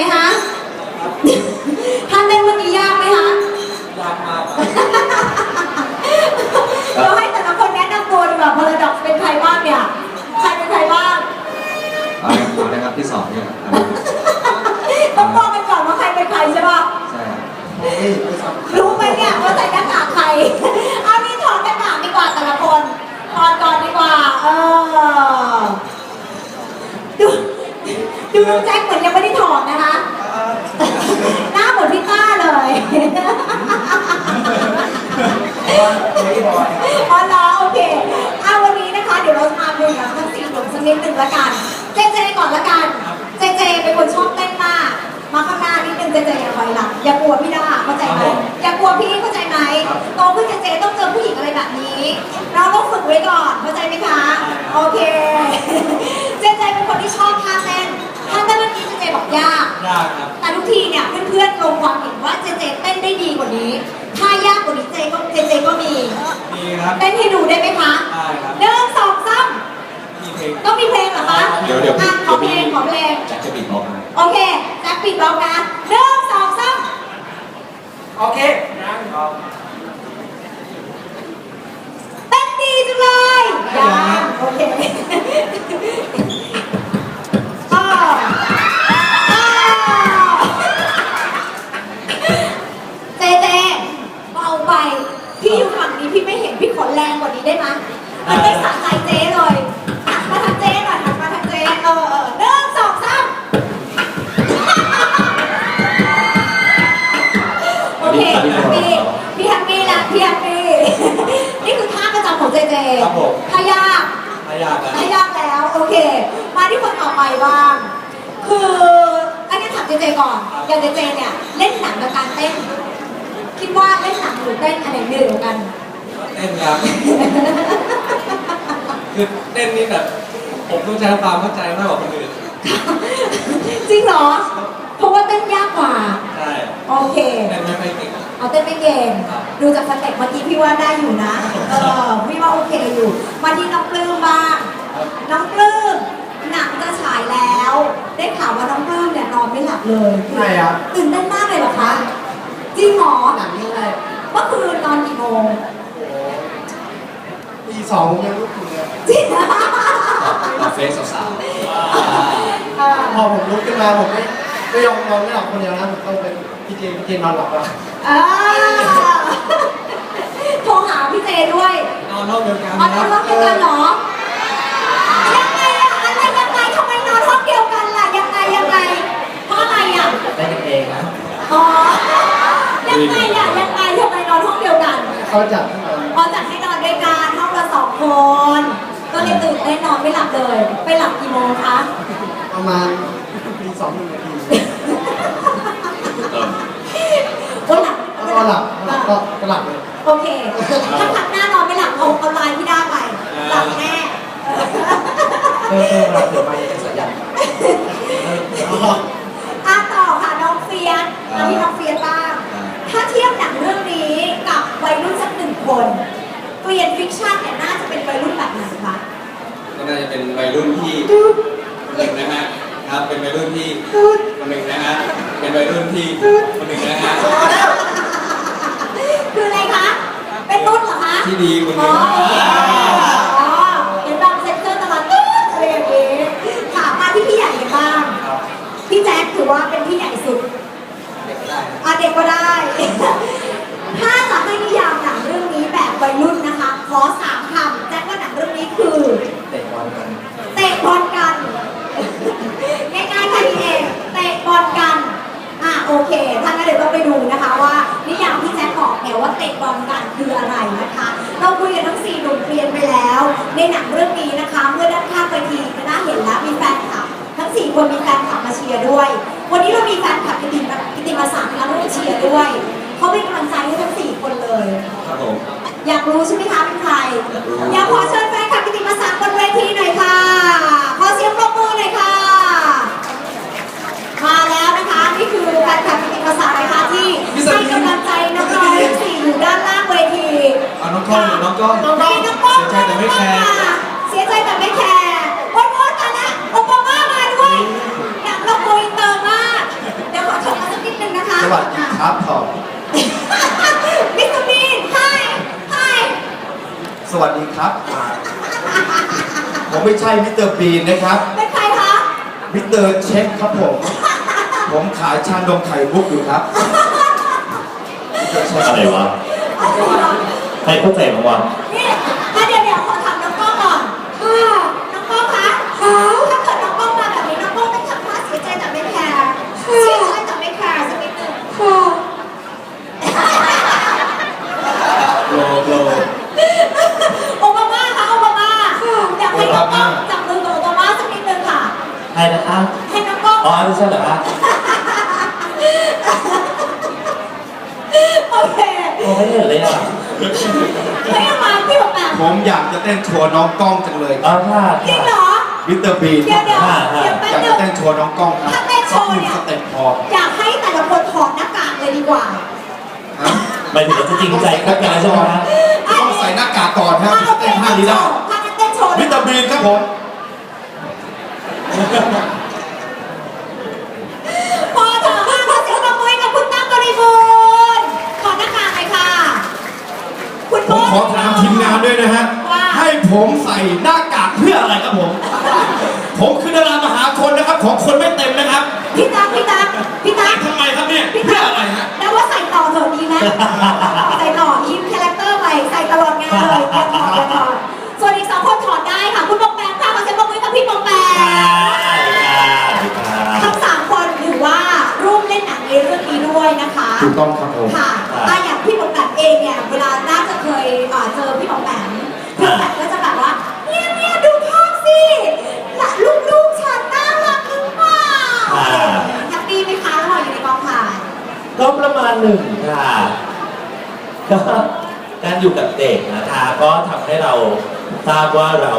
ไหมคะท่านเต้นเมื่อกี้ยากไหมคะยากมากครับเราให้แต่ละคนแนะนำตัวดีกว่าพาราดอกเป็นใครบ้างเนี่ยใครเป็นใครบ้างเอาเอานะครับที่สองเนี่ยครับต้องบอกกันก่อนว่าใครเป็นใครใช่ป่ะใช่ครับรู้ไหมเนี่ยว่าใส่หน้ากากใครเอานี่ถอดหน้ากากดีกว่าแต่ละคนถอดก่อนดีกว่า เออดูดู น้องแจ็คเหมือนยังไม่ได้ถอดนะคะ หน้าเหมือนพี่ต้าเลยอ๋อเหรอโอเคเอาวันนี้นะคะ เดี๋ยวเราจะมาดูกับทั้งสี่หนุ่มสักนิดหนึ่งละกัน เจเจก่อนละกัน เจเจเป็นคนชอบเต้นมาก มาข้างหน้านิดนึงเจเจอย่าคอยหลังอย่ากลัวพี่ด้าเข้าใจไหมอย่ากลัวพี่เข้าใจไหมโตขึ้นเจเจต้องเจอผู้หญิงอะไรแบบนี้ เราต้องฝึกไว้ก่อนเข้าใจไหมคะ โอเค เจเจเป็นคนที่ชอบท่าเต้น ท่าเต้นเมื่อกี้เจเจบอกยาก ยากครับ แต่ทุกทีเนี่ยเพื่อนๆลงความเห็นว่าเจเจเต้นได้ดีกว่านี้ ถ้ายากกว่านี้เจก็เจเจก็มีมีครับ เต้นให้ดูได้ไหมคะได้ครับ หนึ่งสองสามมีเพลง ต้องมีเพลงเหรอคะเดี๋ยวเดี๋ยวอะขอเพลงขอเพลง แจ็คจะบีบล็อกให้โอเคแจ็คปิดบล็อกนะหนึ่งสองสามโอเคนะครับ เต้นดีจังเลยยัง ไปบ้าง คืออันนี้ถามเจเจก่อน อย่างเจเจเนี่ยเล่นหนังกับการเต้น คิดว่าเล่นหนังหรือเต้นอันไหนเหนื่อยกว่ากัน เต้นครับ คือเต้นนี่แบบผมต้องใช้ความเข้าใจมากกว่าคนอื่นจริงเหรอ เพราะว่าเต้นยากกว่า ใช่โอเค เต้นไม่ค่อยเก่งเอาเต้นไม่เก่งครับดูจากสเต็ปเมื่อกี้พี่ว่าได้อยู่นะ เออพี่ว่าโอเคอยู่ มาที่น้องปลื้มบ้าง น้องปลื้มหนังจะฉายแล้ว ได้ข่าวว่าน้องปลื้มเนี่ยนอนไม่หลับเลยใช่ครับ ตื่นเต้นมากเลยเหรอคะจริงเหรอหนังเรื่องอะไรเมื่อคืนนอนกี่โมงปีสองยังลุกอยู่เลยจริงเหรอตอบเฟซสาวเออพอผมลุกขึ้นมาผมไม่ไม่ยอมนอนไม่หลับคนเดียวนะผมต้องเป็นพี่เจพี่เจนอนหลับแล้วเออโทรหาพี่เจด้วยนอนห้องเดียวกันอ๋อนคอรันบห้องเดียวกันเหรอ ยังไงอะอะไรยังไงทำไมนอนห้องเดียวกันล่ะ ยังไงยังไง เพราะอะไรอะ ได้กันเองนะ อ๋อ ยังไงอะยังไงทำไมนอนห้องเดียวกันเขาจัดให้นอนพอจัดให้นอนด้วยกันห้องละสองคน ก็เลยตื่นเต้นนอนไม่หลับเลย ไปหลับกี่โมงคะประมาณปีสองหนึ่งนาทีเออโอ้ยหลับแล้วก็หลับแล้วก็ก็หลับเลยโอเค ถ้าพักหน้านอนไม่หลับเอาเอาไลน์พี่ด้าไป หลับแน่เออเออหลับเดี๋ยวไปเป็นสัญญาณอะต่อค่ะน้องเฟียสมาที่น้องเฟียสบ้าง ถ้าเทียบหนังเรื่องนี้กับวัยรุ่นสักหนึ่งคน เปลี่ยนฟิกชันเนี่ยน่าจะเป็นวัยรุ่นแบบไหนคะก็น่าจะเป็นวัยรุ่นที่หนึ่งนะฮะครับเป็นวัยรุ่นที่คนหนึ่งนะฮะเป็นวัยรุ่นที่คนหนึ่งนะฮะคืออะไรคะ เป็นรุ่นเหรอคะ ที่ดีคนหอ๋นึ่อง อ๋อเห็นบางเซ็นเตอร์ตลาดตึ๊ดอะไรอย่างงี้ถามมาที่พี่ใหญ่กันบ้าง ครับ พี่แจ๊คถือว่าเป็นพี่ใหญ่สุด เด็กได้ อาเด็กก็ได้ ถ้าจะให้นิยามหนังเรื่องนี้แบบวัยรุ่นนะคะ ขอสามคำแจ็คว่าหนังเรื่องนี้คือ เตะบอลกัน เตะบอลกัน ง่ายๆค่ะพี่เองเตะบอลกัน อะโอเค ถ้างั้นเดี๋ยวต้องไปดูนะคะว่านิยามที่แจ็คบอกเนี่ยว่าเตะบอลกันคืออะไรนะคะ เราคุยกันทั้งสี่หนุ่มเกรียนไปแล้ว ในหนังเรื่องนี้นะคะ เมื่อด้านข้างเวทีก็น่าเห็นแล้วมีแฟนคลับทั้งสี่คนมีแฟนคลับมาเชียร์ด้วย วันนี้เรามีแฟนคลับกิติมากิติมาศักดิ์มาร่วมเชียร์ด้วยเขาเป็นกำลังใจให้ทั้งสี่คนเลย ครับผม อยากรู้ใช่ไหมคะเป็นใครอยากขอเชิญแฟนคลับกิติมาศักดิ์บนเวทีหน่อยค่ะ ขอเสียงปรบมือหน่อยค่ะ มาแล้วนะคะ นี่คือแฟนคลับกิติมาศักดิ์นะคะ ที่ให้กำลังใจน้องๆทั้งสี่อยู่ด้านล่างเวทีเอาน้องกล้องหรือน้องกล้องน้องกล้องน้องกล้องเสียใจแต่ไม่แคร์เสียใจแต่ไม่แคร์โอ๊ยโอ๊ยตายละโอบามามาด้วยหนังเราโกอินเตอร์มากครับทอมมิสเตอร์บีนไฮไฮสวัสดีครับ ผมไม่ใช่มิสเตอร์บีนนะครับเป็นใครคะมิสเตอร์เช็คครับผม ผมขายชานมไข่มุกอยู่ครับมิสเต อร์เช็คอะไรวะใครเข้าใจบ้างวะนี่อะเดี๋ยวเดี๋ยวขอถามน้องกล้องก่อนค่ะน้องกล้องคะถ้าเกิดน้องกล้องมาแบบนี้น้องกล้องต้องทำท่าเสียใจแต่ไม่แคร์เสียใจแต่ไม่แคร์สักนิดนึงค่ะโลโลโอบามาค่ะโอบามาอยากให้น้องกล้องจับมือกับโอบามาสักนิดนึงค่ะใครนะคะให้น้องกล้องอ๋อไม่ใช่เหรอคะ โอเค โอ้ไม่ เห็นเลยอะให้มาพี่บอกแบบผมอยากจะเต้นโชว์น้องกล้องจังเลยอ๋อค่ะจริงเหรอ มิสเตอร์บีนเดี๋ยวเดี๋ยวเดี๋ยวแป๊บอยากนึจะง เต้นโชว์น้องกล้องครับถ้าเต้นโชว์สักหเนี่ยงสเต็ปพออยากให้แต่ละคนถอดหน้ากากเลยดีกว่าฮะหมายถึงว่าจะจริงใจกับการใช่ไหมคะต้องใส่หน้ากากก่อนครับถ้าถึงเอาจะเต้เต้นนโชท่าว์นี้ได้ถ้าเต้นโชว์มิสเตอร์บีนครับผม พอเถอะค่ะขอเสียงปรบมือให้กับคุณตั้งบริบูรณ์ถอดหน้ากากเลยค่ะ คุณ ผม โบ๊ท ขอถามทีมงาน ด้วยนะฮะว่าให้ผมใส่หน้ากากเพื่ออะไรครับผม ผมคือดารามหาชนนะครับ ของคนไม่เต็มนะครับพี่ตั๊กพี่ตั๊กพี่ตั๊กทำไมครับเนี่ยพี่เพื่ตั๊อกอะไรฮะแล้วว่าใส่ต่อเถอะดีไหมใส่ต่อยิ้มคาแรคเตอร์ไปใส่ตลอดงานเลยเตรียมถอดเตรียมถอดส่วนอีกสองคนถอดได้ค่ะ คุณปองแปงค่ะขอเสียงปรบมือให้กับพี่ปองแปงทั้งสามคนถือว่าร่วมเล่นหนังในเรื่องนี้ด้วยนะคะถูกต้องครับผมค่ะอะอย่างพี่ปองแปมเองเนี่ยเวลาน่า ก็จะแบบว่าเนี่ยเนี่ยดูภาพสิละลูกๆฉันน่ารักหรือเปล่าแฮปปี้ไหมคะระหว่างอยู่ในกองถ่ายก็ประมาณหนึ่งค่ะก็การอยู่กับเด็กนะคะก็ทำให้เราทราบว่าเรา